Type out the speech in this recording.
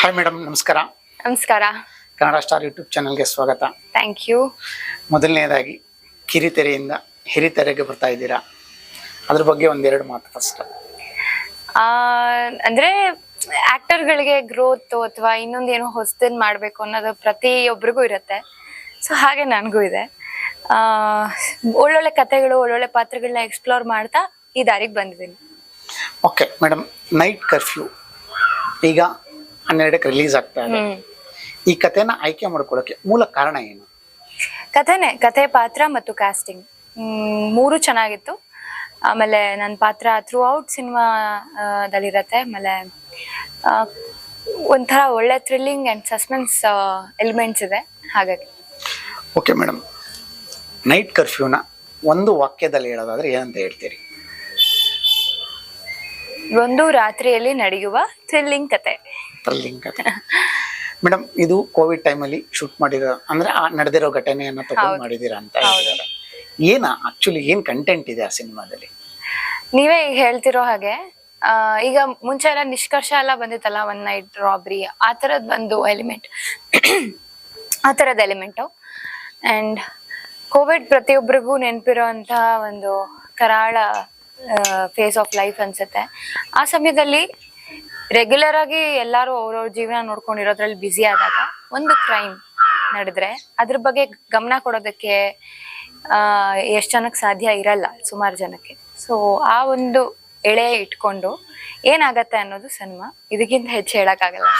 Hi madam ನಮಸ್ಕಾರ. ನಮಸ್ಕಾರ. Kannada star YouTube ಚಾನಲ್ಗೆ ಸ್ವಾಗತ. ಥ್ಯಾಂಕ್ ಯು ಮೊದಲನೇದಾಗಿ ಕಿರಿತೆರೆಯಿಂದ ಹಿರಿತೆರೆಗೆ ಬರ್ತಾ ಇದ್ದೀರಾ? ಅದ್ರ ಬಗ್ಗೆ ಒಂದೆರಡು ಮಾತು ಫಸ್ಟ್ ಅಂದ್ರೆ ಆ್ಯಕ್ಟರ್ಗಳಿಗೆ ಗ್ರೋತ್ ಅಥವಾ ಇನ್ನೊಂದೇನೋ ಹೊಸದನ್ನು ಮಾಡಬೇಕು ಅನ್ನೋದು ಪ್ರತಿಯೊಬ್ಬರಿಗೂ ಇರುತ್ತೆ. ಸೊ ಹಾಗೆ ನನಗೂ ಇದೆ. ಒಳ್ಳೊಳ್ಳೆ ಕತೆಗಳು ಒಳ್ಳೊಳ್ಳೆ ಪಾತ್ರಗಳನ್ನ ಎಕ್ಸ್ಪ್ಲೋರ್ ಮಾಡ್ತಾ ಈ ದಾರಿಗೆ ಬಂದಿದ್ದೀನಿ. ಓಕೆ ಮೇಡಮ್ ನೈಟ್ ಕರ್ಫ್ಯೂ ಈಗ ಹನ್ನೆರಡಕ್ಕೆ ರಿಲೀಸ್ ಆಗ್ತಾ ಇದೆ. ಈ ಕಥೆನ ಆಯ್ಕೆ ಮಾಡ್ಕೊಳ್ಳೋಕೆ ಮೂಲ ಕಾರಣ ಏನು? ಕಥೆನೆ ಕಥೆ ಪಾತ್ರ ಮತ್ತು ಕಾಸ್ಟಿಂಗ್ ಮೂರು ಚೆನ್ನಾಗಿತ್ತು. ಆಮೇಲೆ ನನ್ನ ಪಾತ್ರ ಥ್ರೂ ಔಟ್ ಸಿನಿಮಾದಲ್ಲಿರತ್ತೆ ಆಮೇಲೆ ಒಂಥರ ಒಳ್ಳೆ ಥ್ರಿಲ್ಲಿಂಗ್ ಆ್ಯಂಡ್ ಸಸ್ಪೆನ್ಸ್ ಎಲಿಮೆಂಟ್ಸ್ ಇದೆ. ಹಾಗಾಗಿ. ಓಕೆ ಮೇಡಮ್ ನೈಟ್ ಕರ್ಫ್ಯೂನ ಒಂದು ವಾಕ್ಯದಲ್ಲಿ ಹೇಳೋದಾದ್ರೆ ಏನಂತ ಹೇಳ್ತೀರಿ? ಒಂದು ರಾತ್ರಿಯಲ್ಲಿ ನಡೆಯುವ ಥ್ರಿಲ್ಲಿಂಗ್ ಕತೆ. ಮೇಡಮ್ ಇದು ಕೋವಿಡ್ ಟೈಮಲ್ಲಿ ಶೂಟ್ ಮಾಡಿರೋ ಅಂದ್ರೆ ಆ ನಡೆದಿರೋ ಘಟನೆಯನ್ನ ತಗೊಂಡು ಮಾಡಿದೀರಾ ಅಂತ ಹೇಳಿದ್ದಾರೆ ಏನ ಆಕ್ಚುಲಿ ಏನ್ ಕಂಟೆಂಟ್ ಇದೆ ಆ ಸಿನಿಮಾದಲ್ಲಿ? ನೀವೇ ಈಗ ಹೇಳ್ತಿರೋ ಹಾಗೆ ಈಗ ಮುಂಚೆ ಎಲ್ಲ ನಿಷ್ಕರ್ಷ ಎಲ್ಲ ಬಂದಿತ್ತಲ್ಲ ಒನ್ ನೈಟ್ ರಾಬ್ರಿ ಆ ಥರದ್ದು ಒಂದು ಎಲಿಮೆಂಟ್ ಆ ಥರದ ಎಲಿಮೆಂಟು ಆ್ಯಂಡ್ ಕೋವಿಡ್ ಪ್ರತಿಯೊಬ್ಬರಿಗೂ ನೆನಪಿರೋಂತಹ ಒಂದು ಕರಾಳ ಫೇಸ್ ಆಫ್ ಲೈಫ್ ಅನ್ಸುತ್ತೆ. ಆ ಸಮಯದಲ್ಲಿ ರೆಗ್ಯುಲರ್ ಆಗಿ ಎಲ್ಲರೂ ಅವ್ರವ್ರ ಜೀವನ ನೋಡ್ಕೊಂಡಿರೋದ್ರಲ್ಲಿ ಬ್ಯುಸಿ ಆದಾಗ ಒಂದು ಕ್ರೈಮ್ ನಡೆದ್ರೆ ಅದ್ರ ಬಗ್ಗೆ ಗಮನ ಕೊಡೋದಕ್ಕೆ ಎಷ್ಟು ಜನಕ್ಕೆ ಸಾಧ್ಯ ಇರಲ್ಲ, ಸುಮಾರು ಜನಕ್ಕೆ. ಸೊ ಆ ಒಂದು ಎಳೆ ಇಟ್ಕೊಂಡು ಏನಾಗತ್ತೆ ಅನ್ನೋದು ಸಿನಿಮಾ. ಇದಕ್ಕಿಂತ ಹೆಚ್ಚು ಹೇಳಕ್ಕಾಗಲ್ಲ